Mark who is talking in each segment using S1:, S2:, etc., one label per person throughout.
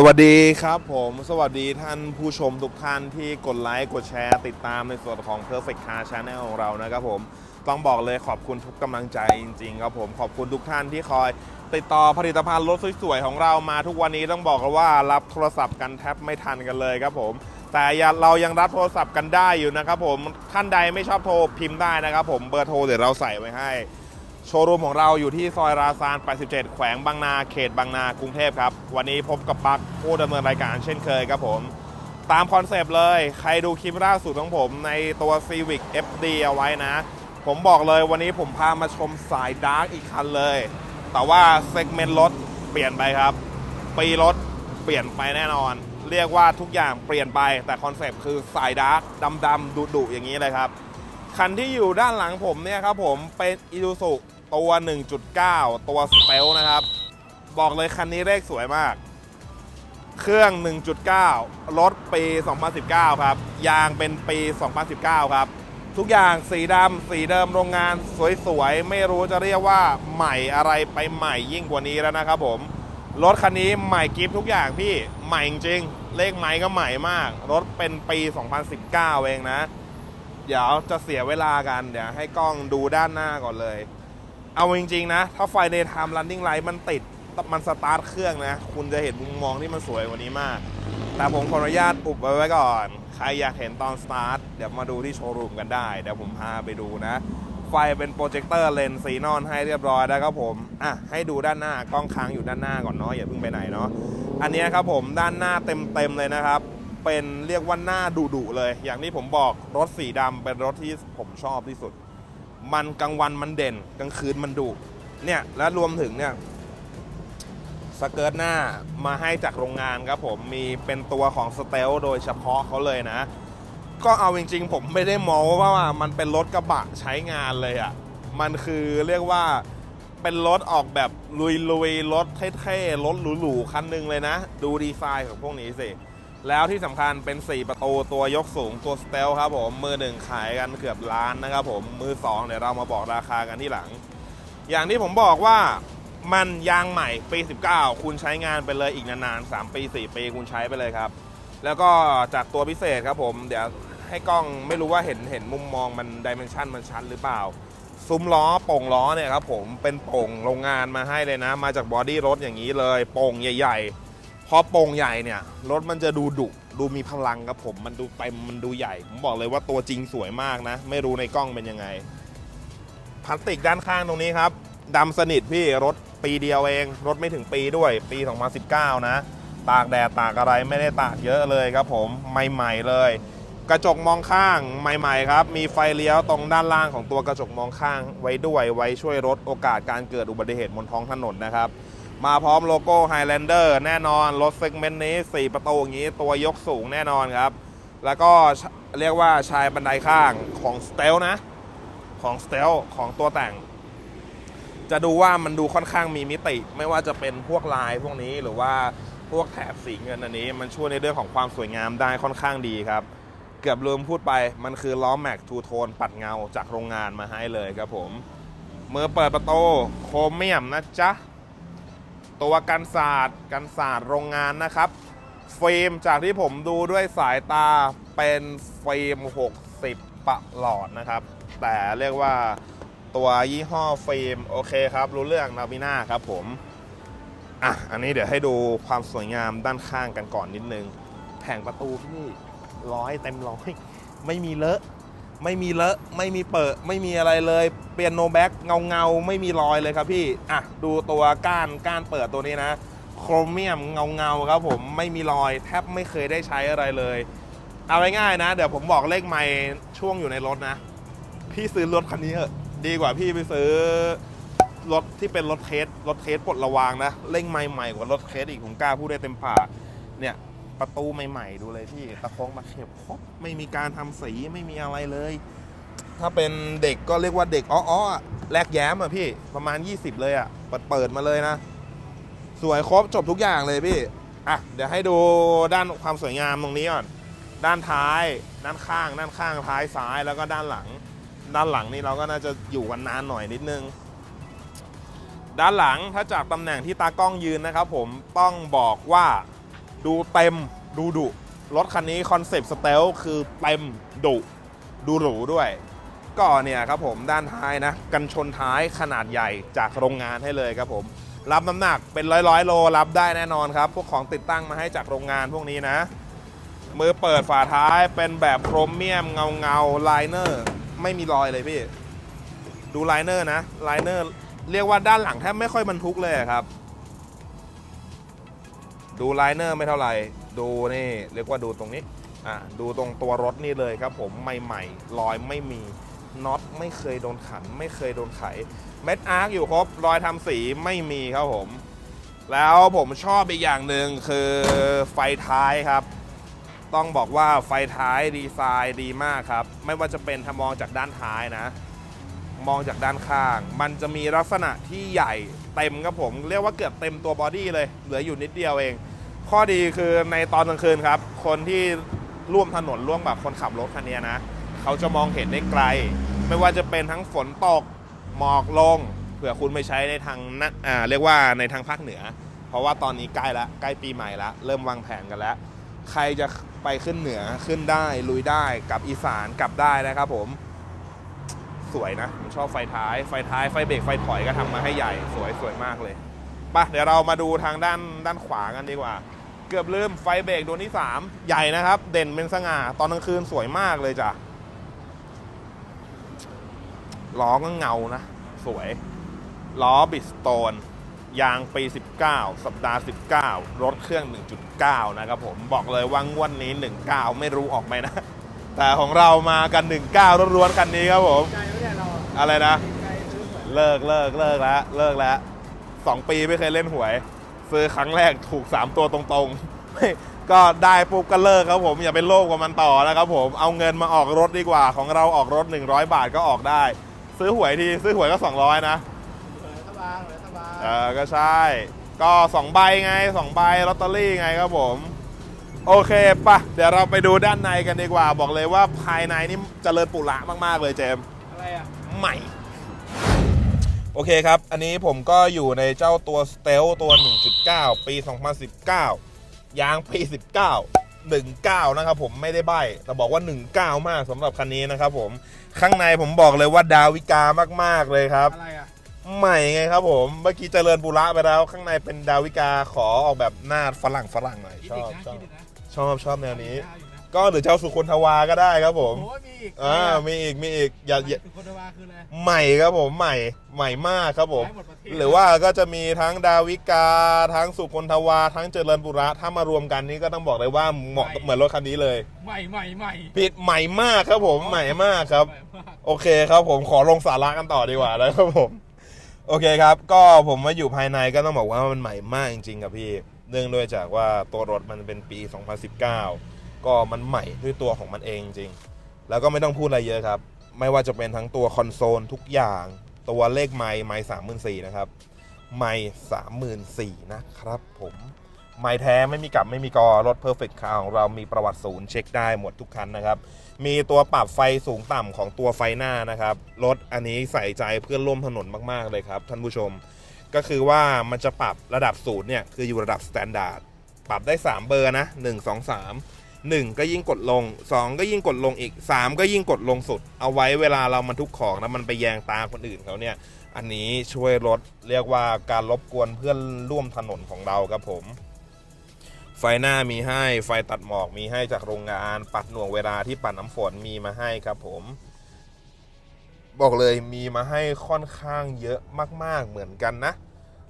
S1: สวัสดีครับผมสวัสดีท่านผู้ชมทุกท่านที่กดไลค์กดแชร์ ติดตามในส่วนของ Perfect Car Channel ของเรานะครับผมต้องบอกเลยขอบคุณทุกกำลังใจจริงๆครับผมขอบคุณทุกท่านที่คอย ติดต่อผลิตภัณฑ์รถสวยๆของเรามาทุกวันนี้ต้องบอกกันว่ารับโทรศัพท์กันแทบไม่ทันกันเลยครับผม แต่เรายังรับโทรศัพท์กันได้อยู่นะครับผมท่านใดไม่ชอบโทรพิมพ์ได้นะครับผมเบอร์โทรเดี๋ยวเราใส่ไว้ให้ โชว์รูมของเราอยู่ที่ซอยราซาน 87 แขวงบางนา เขตบางนา กรุงเทพครับ วันนี้พบกับปักผู้ดำเนินรายการเช่นเคยครับผม ตามคอนเซปต์เลย ใครดูคลิปล่าสุดของผมในตัว Civic FD เอาไว้นะ ผมบอกเลยวันนี้ผมพามาชมสายดาร์กอีกคันเลย แต่ว่าเซกเมนต์รถเปลี่ยนไปครับ ปีรถเปลี่ยนไปแน่นอน เรียกว่าทุกอย่างเปลี่ยนไป แต่คอนเซปต์คือสายดาร์กดำๆดุๆอย่างนี้เลยครับคันที่อยู่ด้านหลังผมเนี่ยครับผมเป็นอี u ู u ตัว 1.9 ตัวสเ e ลนะครับ บอกเลยคันนี้เลขสวยมาก เครื่อง 1.9 รถปี 2019 ครับ ยางเป็นปี 2019 ครับ ทุกอย่างสีดำสีเดิมโรงงานสวยๆ ไม่รู้จะเรียกว่าใหม่อะไรไปใหม่ยิ่งกว่านี้แล้วนะครับผม รถคันนี้ใหม่กิฟทุกอย่างพี่ใหม่จริง เลขไม้ก็ใหม่มาก รถเป็นปี 2019 เองนะ เดี๋ยวจะเสียเวลากันเดี๋ยวให้กล้องดูด้านหน้าก่อนเลย เอาจริงๆนะ ถ้าไฟในไทม์ running light มันติดมันสตาร์ทเครื่องนะ คุณจะเห็นมุมมองที่มันสวยกว่านี้มาก แต่ผมขออนุญาตอุบไว้ไว้ก่อน ใครอยากเห็นตอนสตาร์ทเดี๋ยวมาดูที่โชว์รูมกันได้ เดี๋ยวผมพาไปดูนะ ไฟเป็นโปรเจคเตอร์เลนส์สีนอนให้เรียบร้อยแล้วครับผม อะ ให้ดูด้านหน้ากล้องค้างอยู่ด้านหน้าก่อนเนาะอย่าเพิ่งไปไหนเนาะ อันนี้ครับผมด้านหน้าเต็มๆเลยนะครับ เป็นเรียกว่าหน้าดุๆเลย อย่างที่ผมบอกรถสีดำเป็นรถที่ผมชอบที่สุด มันกลางวันมันเด่นกลางคืนมันดุเนี่ยและรวมถึงเนี่ยสเกิร์ตหน้ามาให้จากโรงงานครับผมมีเป็นตัวของสเตลโดยเฉพาะเขาเลยนะ ก็เอาจริงๆ ผมไม่ได้มองว่ามันเป็นรถกระบะใช้งานเลยอะ่ะมันคือเรียกว่าเป็นรถออกแบบลุยๆรถเท่ๆรถหรูๆคันหนึ่งเลยนะ ดูดีไซน์ของพวกนี้สิ แล้วที่สำคัญเป็น 4 ประตูตัวยกสูงตัวสเตลครับผมมือหนึ่งขายกันเกือบล้านนะครับผมมือสองเดี๋ยวเรามาบอกราคากันที่หลัง อย่างที่ผมบอกว่ามันยางใหม่ปี 19 คุณใช้งานไปเลยอีกนานๆ 3 ปี 4 ปีคุณใช้ไปเลยครับ แล้วก็จากตัวพิเศษครับผม เดี๋ยวให้กล้องไม่รู้ว่าเห็นเห็นมุมมองมันดิเมนชันมันชัดหรือเปล่า ซุ้มล้อโป่งล้อเนี่ยครับผมเป็นโป่งโรงงานมาให้เลยนะ มาจากบอดี้รถอย่างนี้เลยโป่งใหญ่ ๆ พอโป่งใหญ่เนี่ยรถมันจะดูดุดูมีพลังครับผมมันดูเต็มมันดูใหญ่ ผมบอกเลยว่าตัวจริงสวยมากนะ ไม่รู้ในกล้องเป็นยังไงพลาสติกด้านข้างตรงนี้ครับดำสนิทพี่รถปีเดียวเอง รถไม่ถึงปีด้วย ปี 2019 นะ ตากแดดตากอะไรไม่ได้ตากเยอะเลยครับผมใหม่ๆเลย กระจกมองข้างใหม่ๆครับ มีไฟเลี้ยวตรงด้านล่างของตัวกระจกมองข้างไว้ด้วยไว้ช่วยลดโอกาสการเกิดอุบัติเหตุบนท้องถนนนะครับ มาพร้อมโลโก้ Highlander แน่นอน รถเซกเมนต์นี้ 4 ประตูอย่างนี้ตัวยกสูงแน่นอนครับ แล้วก็เรียกว่าชายบันไดข้างของ s t e l นะ ของ s t e l ของตัวแต่ง จะดูว่ามันดูค่อนข้างมีมิติ ไม่ว่าจะเป็นพวกลายพวกนี้หรือว่าพวกแถบสีเงินอันนี้ มันช่วยในเรื่องของความสวยงามได้ค่อนข้างดีครับ เกือบลืมพูดไปมันคือล้อแม็กทูโทนปัดเงาจากโรงงานมาให้เลยครับผมมือเปิดประตูโครเมียมนะจ๊ะ ตัวกันศาสตร์กันศาสตร์โรงงานนะครับฟิล์มจากที่ผมดูด้วยสายตาเป็นฟิล์ม 60 ประหลอดนะครับ แต่เรียกว่าตัวยี่ห้อฟิล์มโอเคครับ รู้เรื่องนาวิน่าครับผม อะ อันนี้เดี๋ยวให้ดูความสวยงามด้านข้างกันก่อนนิดนึง แผงประตูพี่ร้อยเต็มร้อย ไม่มีเลอะ ไม่มีเลอะไม่มีเปิดไม่มีอะไรเลย เปลี่ยนโนแบ็กเงาเงาไม่มีรอยเลยครับพี่ อะ ดูตัวก้านก้านเปิดตัวนี้นะโครเมียมเงาเงาครับผมไม่มีรอยแทบไม่เคยได้ใช้อะไรเลย เอาง่ายๆนะ เดี๋ยวผมบอกเลขไม่ช่วงอยู่ในรถนะ พี่ซื้อรถคันนี้เถอะดีกว่าพี่ไปซื้อรถที่เป็นรถเทสรถเทสปลดระวางนะเร่งไม่ใหม่กว่ารถเทสอีกผมกล้าพูดได้เต็มปากเนี่ย ประตูใหม่ๆ ดูเลยพี่ตะโค้งมาเข็บครบไม่มีการทำสีไม่มีอะไรเลย ถ้าเป็นเด็กก็เรียกว่าเด็กอ้อๆอะแลกแย้มอะพี่ประมาณ 20 เลยอะเปิดเปิดมาเลยนะ สวยครบจบทุกอย่างเลยพี่อะเดี๋ยวให้ดูด้านความสวยงามตรงนี้ก่อนด้านท้าย ด้านข้าง ด้านข้างท้ายซ้ายแล้วก็ด้านหลัง ด้านหลังนี่เราก็น่าจะอยู่กันนานหน่อยนิดนึง ด้านหลังถ้าจากตำแหน่งที่ตากล้องยืนนะครับ ผมต้องบอกว่า ดูเต็มดูดุรถคันนี้คอนเซปต์สเตลคือเต็มดุดูหรูด้วยก็เนี่ยครับผมด้านท้ายนะ กันชนท้ายขนาดใหญ่จากโรงงานให้เลยครับผม รับน้ำหนักเป็นร้อยร้อยโลรับได้แน่นอนครับ พวกของติดตั้งมาให้จากโรงงานพวกนี้นะ มือเปิดฝาท้ายเป็นแบบโครเมียมเงาเงาไลเนอร์ไม่มีรอยเลยพี่ ดูไลเนอร์นะไลเนอร์เรียกว่าด้านหลังแทบไม่ค่อยบรรทุกเลยครับ ดูไลเนอร์ไม่เท่าไหร่ ดูนี่เรียกว่าดูตรงนี้อะดูตรงตัวรถนี่เลยครับผมใหม่ๆรอยไม่มีน็อตไม่เคยโดนขัน ไม่เคยโดนไขเม็ดอาร์คอยู่ครบรอยทำสีไม่มีครับผม แล้วผมชอบอีกอย่างหนึ่งคือไฟท้ายครับ ต้องบอกว่าไฟท้ายดีไซน์ดีมากครับ ไม่ว่าจะเป็นถ้ามองจากด้านท้ายนะ มองจากด้านข้าง มันจะมีลักษณะที่ใหญ่เต็มครับผม เรียกว่าเกือบเต็มตัวบอดี้เลย เหลืออยู่นิดเดียวเอง ข้อดีคือในตอนกลางคืนครับ คนที่ร่วมถนนร่วมแบบคนขับรถคันนี้นะ เขาจะมองเห็นได้ไกล ไม่ว่าจะเป็นทั้งฝนตกหมอกลงเผื่อคุณไปใช้ในทางนะอ่าเรียกว่าในทางภาคเหนือ เพราะว่าตอนนี้ใกล้ละใกล้ปีใหม่ละเริ่มวางแผนกันแล้ว ใครจะไปขึ้นเหนือขึ้นได้ลุยได้กลับอีสานกลับได้นะครับผมสวยนะผมชอบไฟท้ายไฟท้ายไฟเบรกไฟถอยก็ทำมาให้ใหญ่สวยสวยมากเลยปะเดี๋ยวเรามาดูทางด้านด้านขวากันดีกว่า เกือบลืมไฟเบรกดวงที่ 3 ใหญ่นะครับ เด่นเป็นสง่า ตอนกลางคืนสวยมากเลยจ้ะล้อก็เงานะ สวย ล้อบิสโตน ยางปี 19 สัปดาห์ 19 รถเครื่อง 1.9 นะครับผมบอกเลยว่างวดนี้ 19 ไม่รู้ออกไหมนะ แต่ของเรามากัน 19ล้วนๆคันนี้ครับผม
S2: อะ
S1: ไรนะ
S2: เหมือน
S1: เลิกเลิกเลิกแล้วเลิกแล้วสองปีไม่เคยเล่นหวย ซื้อครั้งแรกถูก 3 ตัวตรงๆไม่ก็ได้ปุ๊บก็เลิกครับผม อย่าไปโลภกับมันต่อนะครับผมเอาเงินมาออกรถดีกว่าของเราออกรถ 100 บาทก็ออกได้ ซื้อหวยทีซื้อหวยก็ 200 นะ
S2: เหลือรัฐบาลเหลือรัฐบาล
S1: เออก็ใช่ ก็2ใบไง2ใบลอตเตอรี่ไงครับผม โอเคปะเดี๋ยวเราไปดูด้านในกันดีกว่า บอกเลยว่าภายในนี่เจริญปุระมากๆเลยเจมส์
S2: อะไรอะ
S1: ใหม่ โอเคครับ อันนี้ผมก็อยู่ในเจ้าตัว s t e l ตัว 1.9 ปี 2019 ยางปี 19 19 นะครับผมไม่ได้ใบแต่บอกว่า 19 มากสำหรับคันนี้นะครับผมข้างในผมบอกเลยว่าดาวิกามากๆเลยครับ
S2: อะไรอะ
S1: ใหม่ไงครับผมเมื่อกี้เจริญบุระไปแล้ว ข้างในเป็นดาวิกาขอออกแบบหน้าฝรั่งฝรั่งหน่อย
S2: คิด
S1: ช
S2: อี
S1: อกบ
S2: นะ
S1: ชอบ
S2: คิดอีกนะ
S1: ชอบชอบแนวนี้
S2: ได้อยู่นะ
S1: ก็หรือเจ้าสุคนทวาก็ได้ครับผม
S2: โอ้ยมีอีก
S1: อ่ามีอีกมีอีกอย่าอย่า
S2: คือคนวาคืออะไร
S1: ใหม่ครับผมใหม่ใหม่มากครับผม
S2: ย้ายหมดประเทศ
S1: หรือว่าก็จะมีทั้งดาวิกา ทั้งสุคนทวา ทั้งเจริญบุระถ้ามารวมกันนี้ก็ต้องบอกเลยว่าเหมาะเหมือนรถคันนี้เลย
S2: ใหม่ใหม่ใหม่
S1: ผิดใหม่มากครับผมใหม่มากครับ
S2: ใหม่มาก
S1: โอเคครับผมขอลงสาระกันต่อดีกว่านะครับผม โอเคครับ ก็ผมมาอยู่ภายในก็ต้องบอกว่ามันใหม่มากจริงๆครับพี่ เนื่องด้วยจากว่าตัวรถมันเป็นปี 2019 ก็มันใหม่ด้วยตัวของมันเองจริง แล้วก็ไม่ต้องพูดอะไรเยอะครับ ไม่ว่าจะเป็นทั้งตัวคอนโซลทุกอย่าง ตัวเลขไมค์ไมค์สามหมื่นสี่นะครับไมค์สามหมื่นสี่นะครับผมไมค์แท้ไม่มีกลับไม่มีกอรถ Perfect Car ของเรามีประวัติศูนย์เช็คได้หมดทุกคันนะครับ มีตัวปรับไฟสูงต่ำของตัวไฟหน้านะครับ รถอันนี้ใส่ใจเพื่อนร่วมถนนมาก ๆ เลยครับ ท่านผู้ชม ก็คือว่ามันจะปรับระดับศูนย์เนี่ย คืออยู่ระดับสแตนดาร์ดปรับได้ 3 เบอร์นะ 1 2 3 1 ก็ยิ่งกดลง 2 ก็ยิ่งกดลงอีก 3 ก็ยิ่งกดลงสุด เอาไว้เวลาเรามันทุกของแล้วมันไปแยงตาคนอื่นเขาเนี่ย อันนี้ช่วยลดเรียกว่าการรบกวนเพื่อนร่วมถนนของเราครับผม ไฟหน้ามีให้ ไฟตัดหมอกมีให้จากโรงงาน ปัดหน่วงเวลาที่ปัดน้ำฝนมีมาให้ครับผม บอกเลยมีมาให้ค่อนข้างเยอะมาก ๆเหมือนกันนะ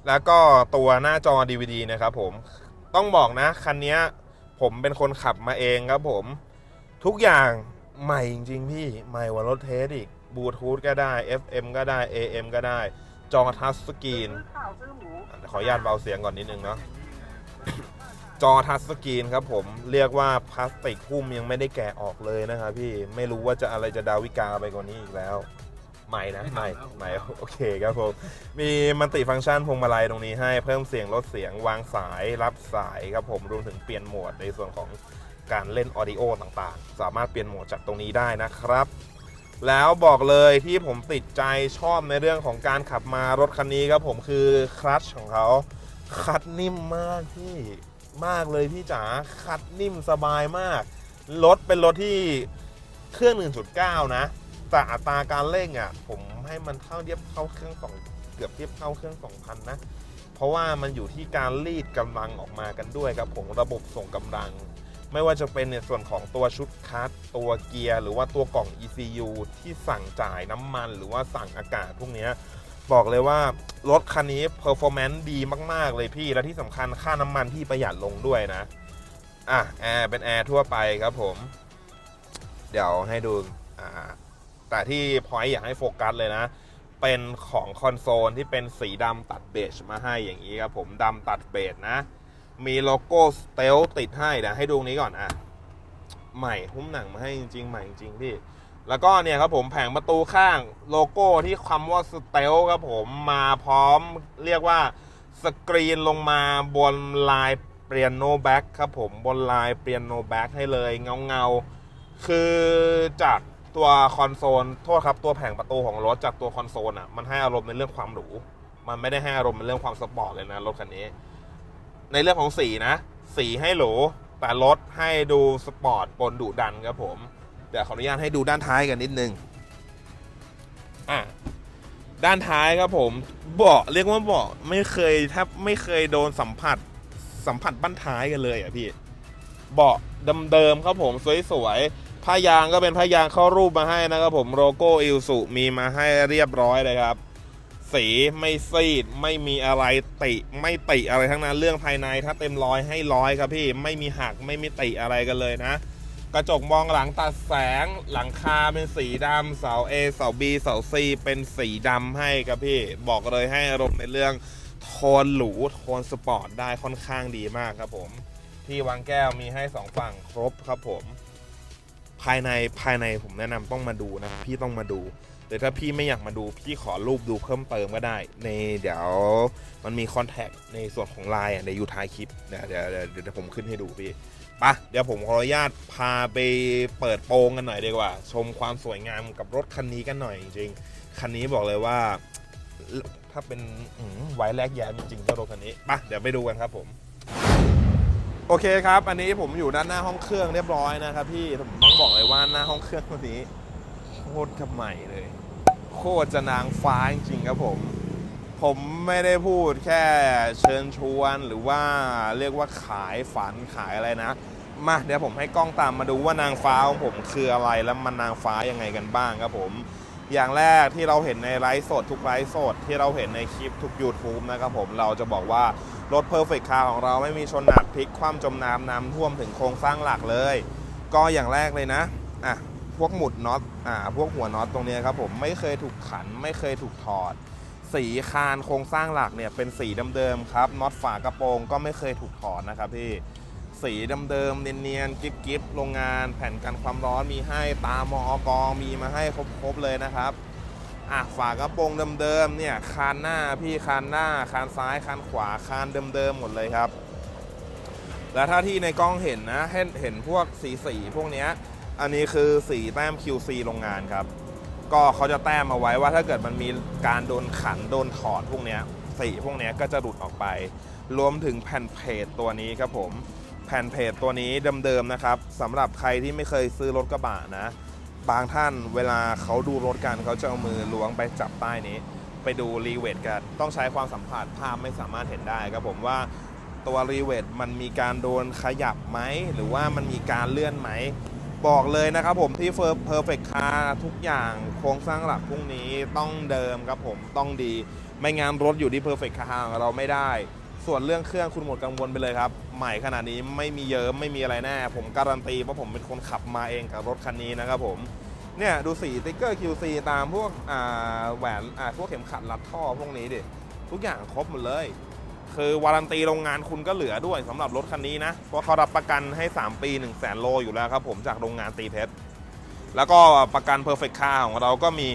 S1: แล้วก็ตัวหน้าจอ DVD นะครับผม ต้องบอกนะคันนี้ ผมเป็นคนขับมาเองครับผม ทุกอย่างใหม่จริงๆพี่ ใหม่กว่ารถเทสอีกบลูทูธก็ได้ FM ก็ได้ AM ก็ได้ จอทัชสกรีนขออนุญาตเบาเสียงก่อนนิดนึงเนาะจอทัชสกรีนครับผมเรียกว่าพลาสติกหุ้มยังไม่ได้แกะออกเลยนะครับพี่ไม่รู้ว่าจะอะไรจะดาวิกาไปกว่านี้อีกแล้ว ใหม่นะใหม่ใหม่โอเคครับผม มีมัลติฟังก์ชันพวงมาลัยตรงนี้ให้เพิ่มเสียงลดเสียงวางสายรับสายครับผมรวมถึงเปลี่ยนโหมดในส่วนของการเล่นออดิโอต่างๆ สามารถเปลี่ยนโหมดจากตรงนี้ได้นะครับ แล้วบอกเลยที่ผมติดใจชอบในเรื่องของการขับมารถคันนี้ครับผมคือคลัตชของเขาคลัตช์นิ่มมากที่มากเลยพี่จ๋าคัดนิ่มสบายมากรถเป็นรถที่เครื่อง 1.9 นะ แต่อัตราการเร่งอะผมให้มันเท่าเทียบเท่าเครื่องสองเกือบเทียบเท่าเครื่อง2,000นนะ เพราะว่ามันอยู่ที่การรีดกำลังออกมากันด้วยครับผมระบบส่งกำลัง ไม่ว่าจะเป็นในส่วนของตัวชุดคัสตัวเกียร์ หรือว่าตัวกล่อง ECU ที่สั่งจ่ายน้ำมัน หรือว่าสั่งอากาศพวกนี้บอกเลยว่ารถคันนี้ performance ดีมาก ๆ เลยพี่ และที่สำคัญค่าน้ำมันที่ประหยัดลงด้วยนะ อะ แอร์เป็นแอร์ทั่วไปครับผม เดี๋ยวให้ดู อ่า แต่ที่พอย์อยากให้โฟกัสเลยนะ เป็นของคอนโซลที่เป็นสีดำตัดเบจมาให้อย่างนี้ครับผมดำตัดเบจนะ มีโลโก้สเตลติดให้เดี๋ยวให้ดูนี้ก่อนอะใหม่หุ้มหนังมาให้จริงๆใหม่จริงๆพี่แล้วก็เนี่ยครับผมแผงประตูข้างโลโก้ที่คำว่าสเตลครับผมมาพร้อมเรียกว่าสกรีนลงมาบนลายเปียโนแบ็กครับผมบนลายเปียโนแบ็กให้เลยเงาเงาๆคือจาก ตัวคอนโซลโทษครับตัวแผงประตูของรถจากตัวคอนโซลอะมันให้อารมณ์ในเรื่องความหรู มันไม่ได้ให้อารมณ์ในเรื่องความสปอร์ตเลยนะรถคันนี้ ในเรื่องของสีนะ สีให้หรูแต่รถให้ดูสปอร์ตปนดุดันครับผมเดี๋ยวขออนุญาตให้ดูด้านท้ายกันนิดนึงอะด้านท้ายครับผมเบาะเรียกว่าเบาะไม่เคยแทบไม่เคยโดนสัมผัสสัมผัสบ้านท้ายกันเลยอะพี่เบาะเดิมๆครับผมสวยๆ ผ้ายางก็เป็นผ้ายางเข้ารูปมาให้นะครับผมโลโก้อิลสุมีมาให้เรียบร้อยเลยครับ สีไม่ซีดไม่มีอะไรติไม่ติอะไรทั้งนั้นเรื่องภายในถ้าเต็มร้อยให้ร้อยครับพี่ไม่มีหักไม่มีติอะไรกันเลยนะ กระจกมองหลังตัดแสงหลังคาเป็นสีดำเสา A เสา B เสา C เป็นสีดำให้ครับพี่บอกเลยให้อารมณ์ในเรื่องโทนหรูโทนสปอร์ตได้ค่อนข้างดีมากครับผม ที่วางแก้วมีให้สองฝั่งครบครับผม ภายในภายในผมแนะนำต้องมาดูนะพี่ต้องมาดูหรือถ้าพี่ไม่อยากมาดูพี่ขอรูปดูเพิ่มเติมก็ได้ ในเดี๋ยวมันมีคอนแทคในส่วนของไลน์ในยูทายคลิปเดี๋ยวเดี๋ยวเดี๋ยวผมขึ้นให้ดูพี่ปะเดี๋ยวผมขออนุญาตพาไปเปิดโปงกันหน่อยดีกว่า ชมความสวยงามกับรถคันนี้กันหน่อยจริงๆคันนี้บอกเลยว่า ถ้าเป็นไวแรกแย้มจริงๆก็รถคันนี้ปะเดี๋ยวไปดูกันครับผม โอเคครับ อันนี้ผมอยู่ด้านหน้าห้องเครื่องเรียบร้อยนะครับพี่ผมต้องบอกเลยว่าหน้าห้องเครื่องตัวนี้โคตรจะใหม่เลย โคตรจะนางฟ้าจริงๆครับผม ผมไม่ได้พูดแค่เชิญชวนหรือว่าเรียกว่าขายฝันขายอะไรนะ มาเดี๋ยวผมให้กล้องตามมาดูว่านางฟ้าของผมคืออะไรแล้วมันนางฟ้ายังไงกันบ้างครับผม อย่างแรกที่เราเห็นในไลฟ์สดทุกไลฟ์สดที่เราเห็นในคลิปทุก YouTube นะครับผมเราจะบอกว่ารถ Perfect Car ของเราไม่มีชนหนักพลิกคว่ำจมน้ำน้ำท่วมถึงโครงสร้างหลักเลย ก็อย่างแรกเลยนะอะพวกหมุดน็อตอ่าพวกหัวน็อตตรงนี้ครับผมไม่เคยถูกขันไม่เคยถูกถอด สีคานโครงสร้างหลักเนี่ยเป็นสีเดิมๆครับน็อตฝากระโปรงก็ไม่เคยถูกถอดนะครับพี่ สีเดิมๆเนียนๆกิ๊บๆโรงงาน แผ่นกันความร้อนมีให้ตามอกมีมาให้ครบๆเลยนะครับอะฝากระโปรงเดิมๆเนี่ยคานหน้าพี่คานหน้าคานซ้ายคานขวาคานเดิมๆหมดเลยครับ แล้วถ้าที่ในกล้องเห็นนะเห็นเห็นพวกสีสีพวกเนี้ยอันนี้คือสีแต้ม QC โรงงานครับ ก็เขาจะแต้มเอาไว้ว่าถ้าเกิดมันมีการโดนขันโดนถอดพวกเนี้ยสีพวกเนี้ยก็จะหลุดออกไป รวมถึงแผ่นเพจตัวนี้ครับผม แผ่นเพจตัวนี้เดิมๆนะครับสำหรับใครที่ไม่เคยซื้อรถกระบะนะ บางท่านเวลาเขาดูรถกันเขาจะเอามือล้วงไปจับใต้นี้ ไปดูรีเวทกันต้องใช้ความสัมผัสภาพไม่สามารถเห็นได้ครับผมว่าตัวรีเวทมันมีการโดนขยับไหม หรือว่ามันมีการเลื่อนไหม บอกเลยนะครับผมที่เฟอร์เพอร์เฟกคาทุกอย่างโครงสร้างหลักพวกนี้ต้องเดิมครับผมต้องดี ไม่งั้นรถอยู่ที่เพอร์เฟกคาของเราไม่ได้ ส่วนเรื่องเครื่องคุณหมดกังวลไปเลยครับ ใหม่ขนาดนี้ไม่มีเยิมไม่มีอะไรแน่ ผมการันตีเพราะผมเป็นคนขับมาเองกับรถคันนี้นะครับผมเนี่ยดูสีติ๊กเกอร์ QC ตามพวกอ่าแหวนอ่าพวกเข็มขัดรัดท่อพวกนี้ดิทุกอย่างครบหมดเลย คือวารันตีโรงงานคุณก็เหลือด้วยสำหรับรถคันนี้นะเพราะเขารับประกันให้ 3 ปี 1 0 0 0 0แสนโลอยู่แล้วครับผมจากโรงงานตีเพชรแล้วก็ประกัน Perfect Car ของเราก็มี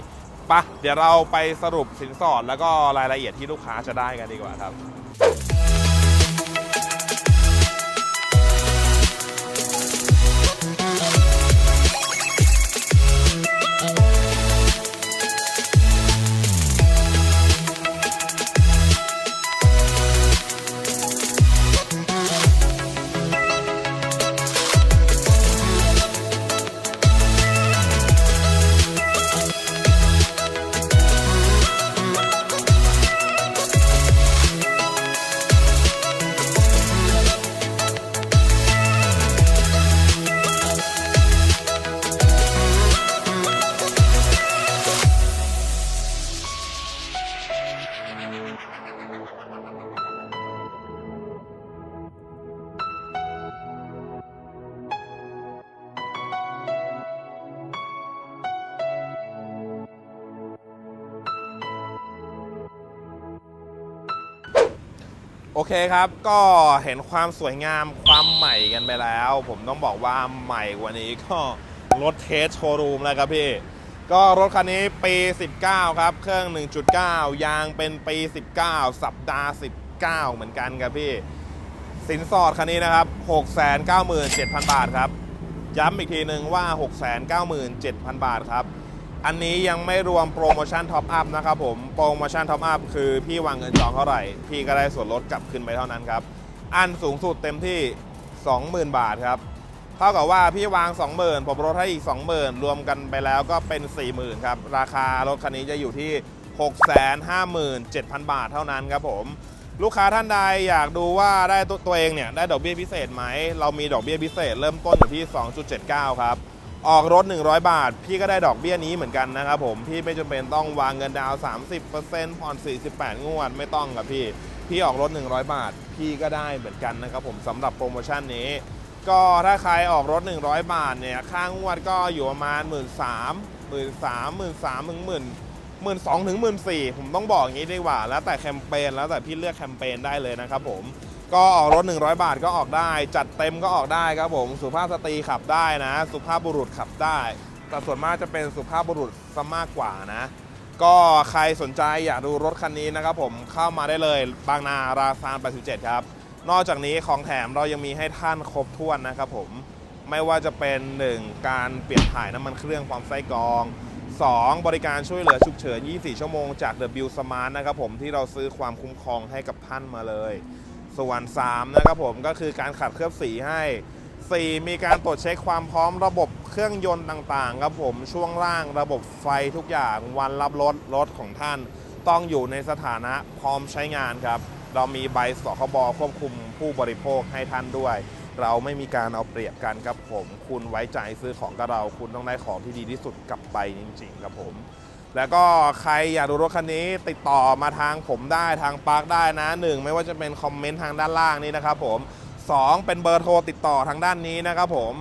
S1: ปะเดี๋ยวเราไปสรุปสินสอดแล้วก็รายละเอียดที่ลูกค้าจะได้กันดีกว่าครับ โอเคครับ ก็เห็นความสวยงามความใหม่กันไปแล้ว ผมต้องบอกว่าใหม่กว่านี้ก็รถเทสโชว์รูมแล้วครับพี่ ก็รถคันนี้ปี 19 ครับ เครื่อง 1.9 ยางเป็นปี 19 สัปดาห์ 19 เหมือนกันครับพี่ สินสอดคันนี้นะครับ 697,000 บาทครับ ย้ำอีกทีหนึ่งว่า 697,000 บาทครับ อันนี้ยังไม่รวมโปรโมชั่นท็อปอัพนะครับผม โปรโมชั่นท็อปอัพคือพี่วางเงินจองเท่าไหร่ พี่ก็ได้ส่วนลดกลับขึ้นไปเท่านั้นครับ อันสูงสุดเต็มที่ 20,000 บาทครับ เท่ากับว่าพี่วาง 20,000ผมลดให้อีก 20,000 รวมกันไปแล้วก็เป็น 40,000ครับ ราคารถคันนี้จะอยู่ที่ 657,000 บาทเท่านั้นครับผมลูกค้าท่านใดอยากดูว่าได้ตัวตัวเองเนี่ยได้ดอกเบี้ยพิเศษไหม เรามีดอกเบี้ยพิเศษเริ่มต้นอยู่ที่ 2.79 ครับ ออกรถ 100 บาท พี่ก็ได้ดอกเบี้ยนี้เหมือนกันนะครับผม พี่ไม่จำเป็นต้องวางเงินดาวน์30%ผ่อน 48 งวดไม่ต้องครับพี่ พี่ออกรถ 100 บาท พี่ก็ได้เหมือนกันนะครับผมสำหรับโปรโมชั่นนี้ ก็ถ้าใครออกรถ 100 บาทเนี่ยค่างวดก็อยู่ประมาณ 1 3 0 0 0 1 3 0 0 0 1 3 0 0 0ถึงหมื่นหมื่นสองถึงหมื่นสี่ผมต้องบอกอย่างนี้ดีกว่า แล้วแต่แคมเปญแล้วแต่พี่เลือกแคมเปญได้เลยนะครับผม ก็ออกรถ 100 บาทก็ออกได้ จัดเต็มก็ออกได้ครับผม สุภาพสตรีขับได้นะ สุภาพบุรุษขับได้ แต่ส่วนมากจะเป็นสุภาพบุรุษซะมากกว่านะ ก็ใครสนใจอยากดูรถคันนี้นะครับผมเข้ามาได้เลย บางนาราซาน87 ครับ นอกจากนี้ของแถมเรายังมีให้ท่านครบถ้วนนะครับผมไม่ว่าจะเป็น 1 การเปลี่ยนถ่ายน้ำมันเครื่องความไส้กรอง 2 บริการช่วยเหลือฉุกเฉิน 24 ชั่วโมงจาก The Bill Smart นะครับผมที่เราซื้อความคุ้มครองให้กับท่านมาเลย ส่วน3นะครับผมก็คือการขัดเคลือบสีให้ 4 มีการตรวจเช็คความพร้อมระบบเครื่องยนต์ต่างๆครับผมช่วงล่างระบบไฟทุกอย่างวันรับรถรถของท่าน ต้องอยู่ในสถานะพร้อมใช้งานครับ เรามีใบสคบควบคุมผู้บริโภคให้ท่านด้วย เราไม่มีการเอาเปรียบกันครับผม คุณไว้ใจซื้อของกับเรา คุณต้องได้ของที่ดีที่สุดกลับไปจริงๆครับผม แล้วก็ใครอยากดูรถคันนี้ติดต่อมาทางผมได้ทางปาร์คได้นะหนึ่งไม่ว่าจะเป็นคอมเมนต์ทางด้านล่างนี้นะครับผม 2 เป็นเบอร์โทรติดต่อทางด้านนี้นะครับผม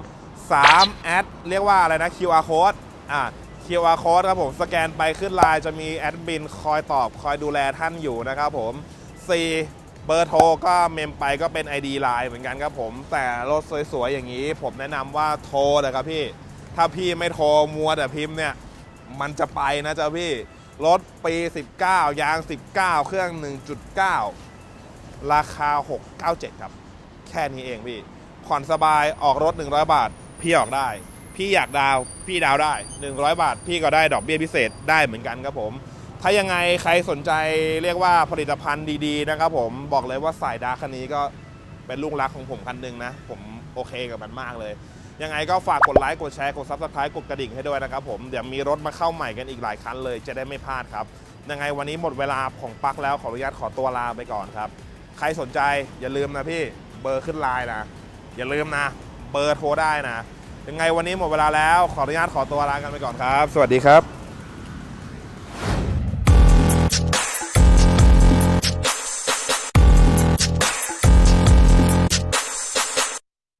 S1: 3แอดเรียกว่าอะไรนะ QR code อ่า QR code ครับผมสแกนไปขึ้นไลน์จะมีแอดมินคอยตอบคอยดูแลท่านอยู่นะครับผม 4 เบอร์โทรก็เมมไปก็เป็น ID ไลน์เหมือนกันครับผม แต่รถสวยๆอย่างนี้ ผมแนะนำว่าโทรเลยครับพี่ ถ้าพี่ไม่โทรมัวแต่พิมพ์เนี่ย มันจะไปนะจ๊ะพี่ รถปี 19 ยาง 19 เครื่อง 1.9 ราคา 697 ครับ แค่นี้เองพี่ ผ่อนสบายออกรถ 100 บาท พี่ออกได้ พี่อยากดาวพี่ดาวน์ได้ 100 บาท พี่ก็ได้ดอกเบี้ยพิเศษได้เหมือนกันครับผม ถ้ายังไงใครสนใจเรียกว่าผลิตภัณฑ์ดีๆนะครับผมบอกเลยว่าสายดาคันนี้ก็เป็นลูกรักของผมคันหนึ่งนะ ผมโอเคกับมันมากเลย ยังไงก็ฝากกดไลค์กดแชร์กดซับสไครต์กดกระดิ่งให้ด้วยนะครับผมเดี๋ยวมีรถมาเข้าใหม่กันอีกหลายคันเลยจะได้ไม่พลาดครับ ยังไงวันนี้หมดเวลาของปักแล้วขออนุญาตขอตัวลาไปก่อนครับ ใครสนใจอย่าลืมนะพี่เบอร์ขึ้นไลน์นะ อย่าลืมนะ เบอร์โทรได้นะ ยังไงวันนี้หมดเวลาแล้วขออนุญาตขอตัวลากันไปก่อนครับ สวัสดีครับ